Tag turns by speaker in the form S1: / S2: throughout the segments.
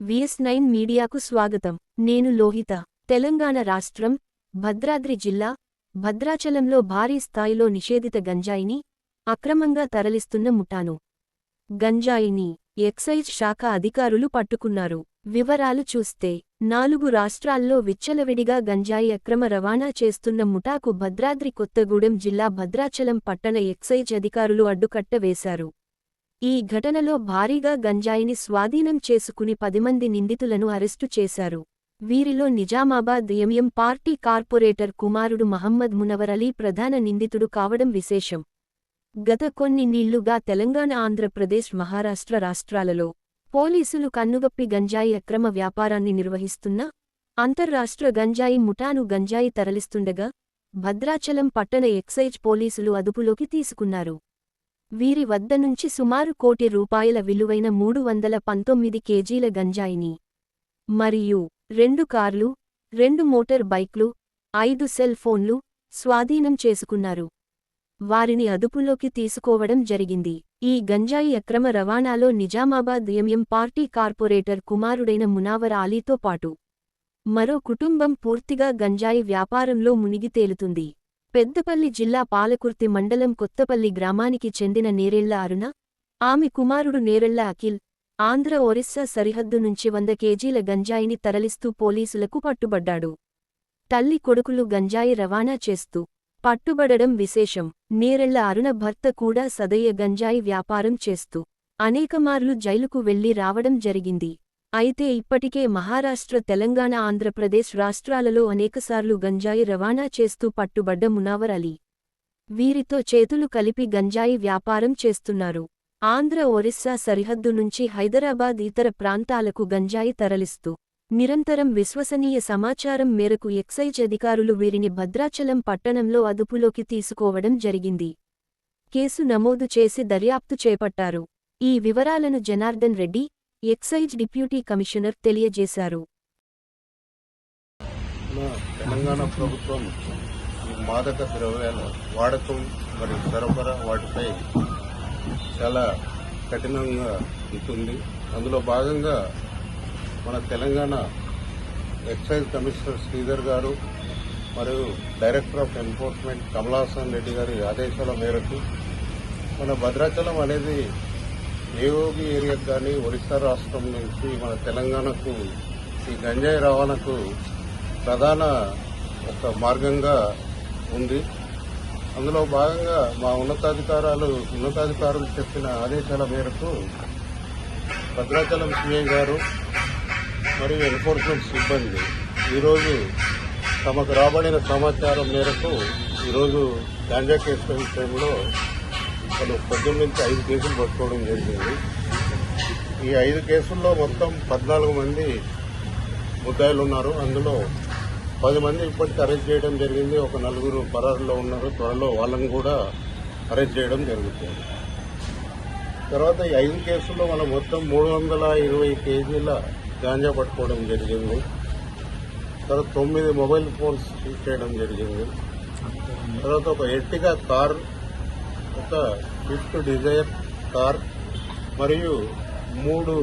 S1: VS nine మీడియాకు స్వాగతం. నేను లోహిత. తెలంగాణ రాష్ట్రం భద్రాద్రి జిల్లా భద్రాచలంలో భారీ స్థాయిలో నిషేధిత గంజాయిని అక్రమంగా తరలిస్తున్న ముఠాను. గంజాయిని ఎక్సైజ్ శాఖ అధికారులు పట్టుకున్నారు. వివరాలు చూస్తే నాలుగు రాష్ట్రాల్లో విచ్చలవిడిగా గంజాయి అక్రమ రవాణా చేస్తున్న ముఠాకు భద్రాద్రి కొత్తగూడెం జిల్లా భద్రాచలం పట్టణ ఎక్సైజ్ అధికారులు అడ్డుకట్ట వేశారు. ఈ ఘటనలో భారీగా గంజాయిని స్వాధీనం చేసుకుని పదిమంది నిందితులను అరెస్టు చేశారు. వీరిలో నిజామాబాద్ ఎంఎం పార్టీ కార్పొరేటర్ కుమారుడు మహమ్మద్ మునవర్ అలీ ప్రధాన నిందితుడు కావడం విశేషం. గత కొన్ని నీళ్ళుగా తెలంగాణ ఆంధ్రప్రదేశ్ మహారాష్ట్ర రాష్ట్రాలలో పోలీసులు కన్నుగప్పి గంజాయి అక్రమ వ్యాపారాన్ని నిర్వహిస్తున్న అంతర్రాష్ట్ర గంజాయి ముఠాను గంజాయి తరలిస్తుండగా భద్రాచలం పట్టణ ఎక్సైజ్ పోలీసులు అదుపులోకి తీసుకున్నారు. వీరి వద్ద నుంచి సుమారు కోటి రూపాయల విలువైన మూడు వందల పంతొమ్మిది కేజీల గంజాయిని మరియు రెండు కార్లు రెండు మోటార్ బైక్లు ఐదు సెల్ ఫోన్లు స్వాధీనం చేసుకున్నారు. వారిని అదుపులోకి తీసుకోవడం జరిగింది. ఈ గంజాయి అక్రమ రవాణాలో నిజామాబాద్ ఎంఎం పార్టీ కార్పొరేటర్ కుమారుడైన మునావర్ అలీతో పాటు మరో కుటుంబం పూర్తిగా గంజాయి వ్యాపారంలో మునిగి తేలుతుంది. పెద్దపల్లి జిల్లా పాలకుర్తి మండలం కొత్తపల్లి గ్రామానికి చెందిన నేరెళ్ళ అరుణ ఆమె కుమారుడు నేరెళ్ళ అఖిల్ ఆంధ్ర ఒరిస్సా సరిహద్దు నుంచి వంద కేజీల గంజాయిని తరలిస్తూ పోలీసులకు పట్టుబడ్డాడు. తల్లి కొడుకులు గంజాయి రవాణా చేస్తూ పట్టుబడడం విశేషం. నేరెళ్ళ అరుణ భర్త కూడా సదయ్య గంజాయి వ్యాపారం చేస్తూ అనేకమార్లు జైలుకు వెళ్ళి రావడం జరిగింది. అయితే ఇప్పటికే మహారాష్ట్ర తెలంగాణ ఆంధ్రప్రదేశ్ రాష్ట్రాలలో అనేకసార్లు గంజాయి రవాణా చేస్తూ పట్టుబడ్డ మునావర్ అలీ. వీరితో చేతులు కలిపి గంజాయి వ్యాపారం చేస్తున్నారు. ఆంధ్ర ఒరిస్సా సరిహద్దు నుంచి హైదరాబాద్ ఇతర ప్రాంతాలకు గంజాయి తరలిస్తూ నిరంతరం విశ్వసనీయ సమాచారం మేరకు ఎక్సైజ్ అధికారులు వీరిని భద్రాచలం పట్టణంలో అదుపులోకి తీసుకోవడం జరిగింది. కేసు నమోదు చేసి దర్యాప్తు చేపట్టారు. ఈ వివరాలను Janardhan Reddy excise deputy commissioner తెలియజేశారు.
S2: తెలంగాణ ప్రభుత్వం ఈ మాదక ద్రవ్యాల వాడకం మరియు సరఫరా వాటిపై చాలా కఠినంగా ఉంటుంది. అందులో భాగంగా మన తెలంగాణ ఎక్సైజ్ కమిషనర్ శ్రీధర్ గారు మరియు director of enforcement Kamalasan Reddy గారి ఆదేశాల మేరకు మన భద్రాచలం అనేది ఏఓబి ఏరియాకు కానీ ఒరిస్సా రాష్ట్రం నుంచి మన తెలంగాణకు ఈ గంజాయి రవాణాకు ప్రధాన ఒక మార్గంగా ఉంది. అందులో భాగంగా మా ఉన్నతాధికారాలు ఉన్నతాధికారులు చెప్పిన ఆదేశాల మేరకు భద్రాచలం సిఐ గారు మరియు ఎన్ఫోర్స్మెంట్ సిబ్బంది ఈరోజు తమకు రాబడిన సమాచారం మేరకు ఈరోజు గాంజా కేసు విషయంలో వాళ్ళు పొద్దున్న నుంచి ఐదు కేసులు పట్టుకోవడం జరిగింది. ఈ ఐదు కేసుల్లో మొత్తం పద్నాలుగు మంది ముద్దాయిలు ఉన్నారు. అందులో పది మంది ఇప్పటికి అరెస్ట్ చేయడం జరిగింది. ఒక నలుగురు పరారులో ఉన్నారు. త్వరలో వాళ్ళని కూడా అరెస్ట్ చేయడం జరుగుతుంది. తర్వాత ఈ ఐదు కేసుల్లో మనం మొత్తం మూడు వందల ఇరవై కేజీల గాంజా పట్టుకోవడం జరిగింది. తర్వాత తొమ్మిది మొబైల్ ఫోన్స్ సీజ్ చేయడం జరిగింది. తర్వాత ఒక ఎట్టిగా కార్ ఒక స్విఫ్ట్ డిజైర్ కార్ మరియు మూడు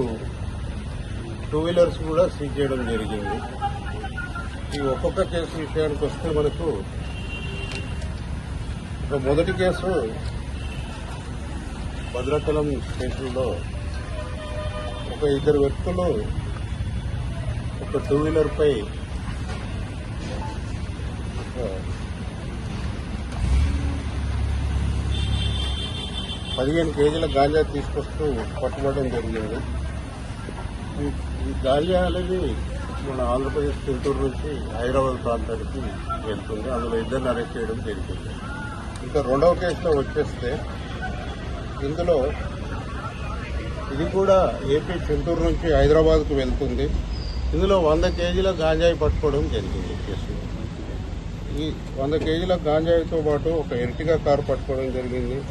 S2: టూ వీలర్స్ కూడా సీజ్ చేయడం జరిగింది. ఈ ఒక్కొక్క కేసు విషయానికి వస్తే మనకు ఒక మొదటి కేసు భద్రాచలం స్టేషన్లో ఒక ఇద్దరు వ్యక్తులు ఒక టూ వీలర్పై పదిహేను కేజీల గాంజా తీసుకొస్తూ పట్టుబడడం జరిగింది. ఈ- ఈ గాంజా అనేది మన ఆంధ్రప్రదేశ్ గుంటూరు నుంచి హైదరాబాద్ ప్రాంతానికి వెళ్తుంది. అందులో ఇద్దరిని అరెస్ట్ చేయడం జరిగింది. ఇంకా రెండవ కేసులో వచ్చేస్తే ఇందులో ఇది కూడా ఏపీ చింతూరు నుంచి హైదరాబాద్కు వెళ్తుంది. ఇందులో వంద కేజీల గాంజాయి పట్టుకోవడం జరిగింది ఈ కేసులో. ఈ వంద కేజీల గాంజాయితో పాటు ఒక ఎర్టిగా కారు పట్టుకోవడం జరిగింది.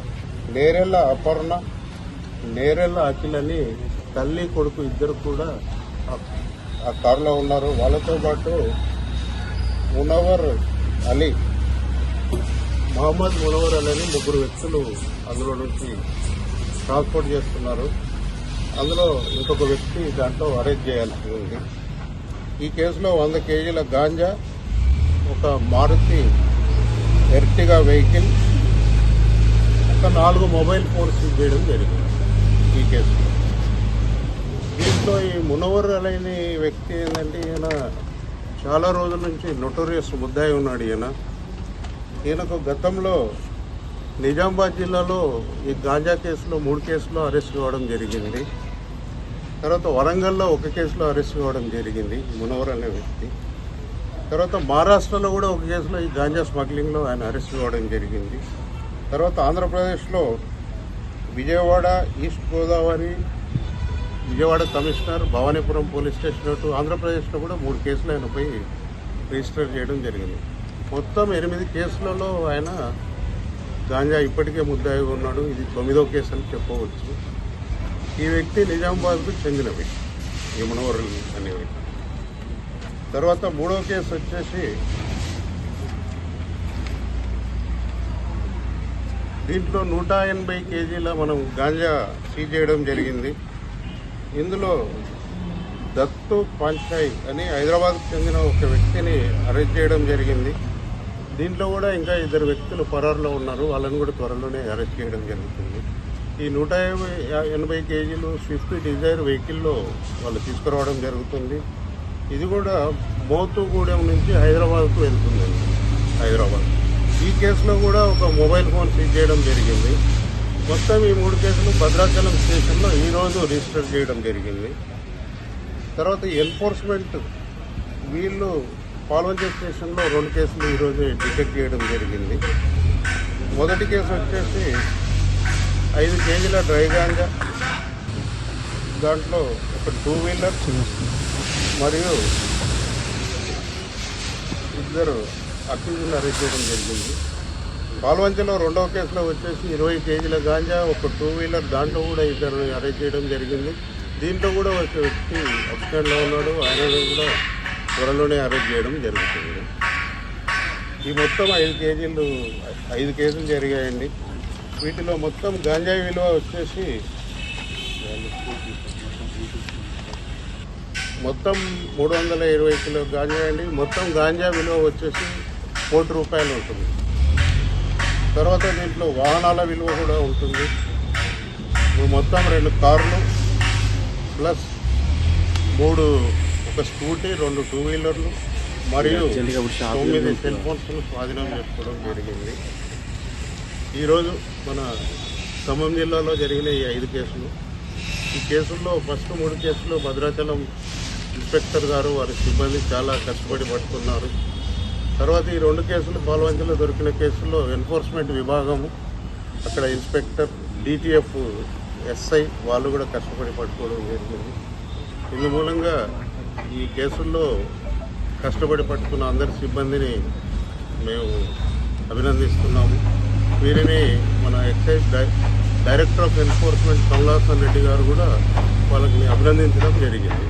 S2: నేరెళ్ళ అపర్ణ నేరెళ్ళ అఖిల్ అని తల్లి కొడుకు ఇద్దరు కూడా ఆ- కారులో ఉన్నారు. వాళ్ళతో పాటు మునవర్ అలీ మహమ్మద్ మునవర్ అలీ అని ముగ్గురు వ్యక్తులు అందులో నుంచి ట్రాన్స్పోర్ట్ చేస్తున్నారు. అందులో ఇంకొక వ్యక్తి దాంట్లో అరెస్ట్ చేయాల్సి ఉంది ఈ కేసులో వంద కేజీల గాంజా ఒక మారుతి ఎర్టిగా వెహికల్ యొక్క నాలుగు మొబైల్ ఫోన్స్ చేయడం జరిగింది ఈ కేసులో దీంట్లో ఈ మునవర్ అనే వ్యక్తి ఏంటంటే ఈయన చాలా రోజుల నుంచి నొటోరియస్ ముద్దాయి ఉన్నాడు ఈయన. ఈయనకు గతంలో నిజామాబాద్ జిల్లాలో ఈ గాంజా కేసులో మూడు కేసులో అరెస్ట్ కావడం జరిగింది. తర్వాత వరంగల్లో ఒక కేసులో అరెస్ట్ కావడం జరిగింది మునవర్ అనే వ్యక్తి. తర్వాత మహారాష్ట్రలో కూడా ఒక కేసులో ఈ గాంజా స్మగ్లింగ్లో ఆయన అరెస్ట్ కావడం జరిగింది. తర్వాత ఆంధ్రప్రదేశ్లో Vijayawada east Godavari Vijayawada commissioner Bhavanipuram police station అటు ఆంధ్రప్రదేశ్లో కూడా మూడు కేసులు ఆయనపై రిజిస్టర్ చేయడం జరిగింది. మొత్తం ఎనిమిది కేసులలో ఆయన గాంజా ఇప్పటికే ముద్దాయి ఉన్నాడు. ఇది తొమ్మిదో కేసు అని చెప్పవచ్చు. ఈ వ్యక్తి నిజామాబాద్కు చెందిన వ్యక్తి. యమునవరం అనే వ్యక్తి. తర్వాత మూడో కేసు వచ్చేసి దీంట్లో నూట ఎనభై కేజీల మనం గాంజా సీజ్ చేయడం జరిగింది. ఇందులో దత్తు పాంచాయ్ అని హైదరాబాద్కు చెందిన ఒక వ్యక్తిని అరెస్ట్ చేయడం జరిగింది. దీంట్లో కూడా ఇంకా ఇద్దరు వ్యక్తులు పరారులో ఉన్నారు. వాళ్ళని కూడా త్వరలోనే అరెస్ట్ చేయడం జరుగుతుంది. ఈ నూట యాభై ఎనభై కేజీలు స్విఫ్ట్ డిజైర్ వెహికల్లో వాళ్ళు తీసుకురావడం జరుగుతుంది. ఇది కూడా మోతుగూడెం నుంచి హైదరాబాద్కు వెళ్తుందండి హైదరాబాద్. ఈ కేసులో కూడా ఒక మొబైల్ ఫోన్ సీజ్ చేయడం జరిగింది. మొత్తం ఈ మూడు కేసులు భద్రాచలం స్టేషన్లో ఈరోజు రిజిస్టర్ చేయడం జరిగింది. తర్వాత ఎన్ఫోర్స్మెంట్ వీళ్ళు పాల్వంచర్ స్టేషన్లో రెండు కేసులు ఈరోజు డిటెక్ట్ చేయడం జరిగింది. మొదటి కేసు వచ్చేసి ఐదు కేజీల డ్రై గాంజా దాంట్లో ఒక టూ వీలర్ మరియు ఇద్దరు అక్యూజులు అరెస్ట్ చేయడం జరిగింది. పాల్వంచలో రెండవ కేసులో వచ్చేసి ఇరవై కేజీల గాంజా ఒక టూ వీలర్ దాంట్లో కూడా ఇద్దరు అరెస్ట్ చేయడం జరిగింది. దీంట్లో కూడా ఒక వ్యక్తి అబ్స్టెంట్లో ఉన్నాడు. ఆయన కూడా త్వరలోనే అరెస్ట్ చేయడం జరుగుతుంది. ఈ మొత్తం ఐదు కేజీలు ఐదు కేసులు జరిగాయండి. వీటిలో మొత్తం గాంజా విలువ వచ్చేసి మొత్తం మూడు వందల ఇరవై కిలో గాంజా అండి. మొత్తం గాంజా విలువ వచ్చేసి కోటి రూపాయలు ఉంటుంది. తర్వాత దీంట్లో వాహనాల విలువ కూడా ఉంటుంది. మొత్తం రెండు కార్లు ప్లస్ మూడు ఒక స్కూటీ రెండు టూ వీలర్లు మరియు తొమ్మిది సెల్ ఫోన్స్ను స్వాధీనం చేసుకోవడం జరిగింది. ఈరోజు మన ఖమ్మం జిల్లాలో జరిగిన ఈ ఐదు కేసులు. ఈ కేసుల్లో ఫస్ట్ మూడు కేసులు భద్రాచలం ఇన్స్పెక్టర్ గారు వారి సిబ్బంది చాలా కష్టపడి పట్టుకున్నారు. తర్వాత ఈ రెండు కేసులు పాల్వంచలో దొరికిన కేసుల్లో ఎన్ఫోర్స్మెంట్ విభాగము అక్కడ ఇన్స్పెక్టర్ డిటిఎఫ్ ఎస్ఐ వాళ్ళు కూడా కష్టపడి పట్టుకోవడం జరిగింది. ఇందు మూలంగా ఈ కేసుల్లో కష్టపడి పట్టుకున్న అందరి సిబ్బందిని మేము అభినందిస్తున్నాము. వీరిని మన excise director of enforcement Kamalasan Reddy garu కూడా వాళ్ళని అభినందించడం జరిగింది.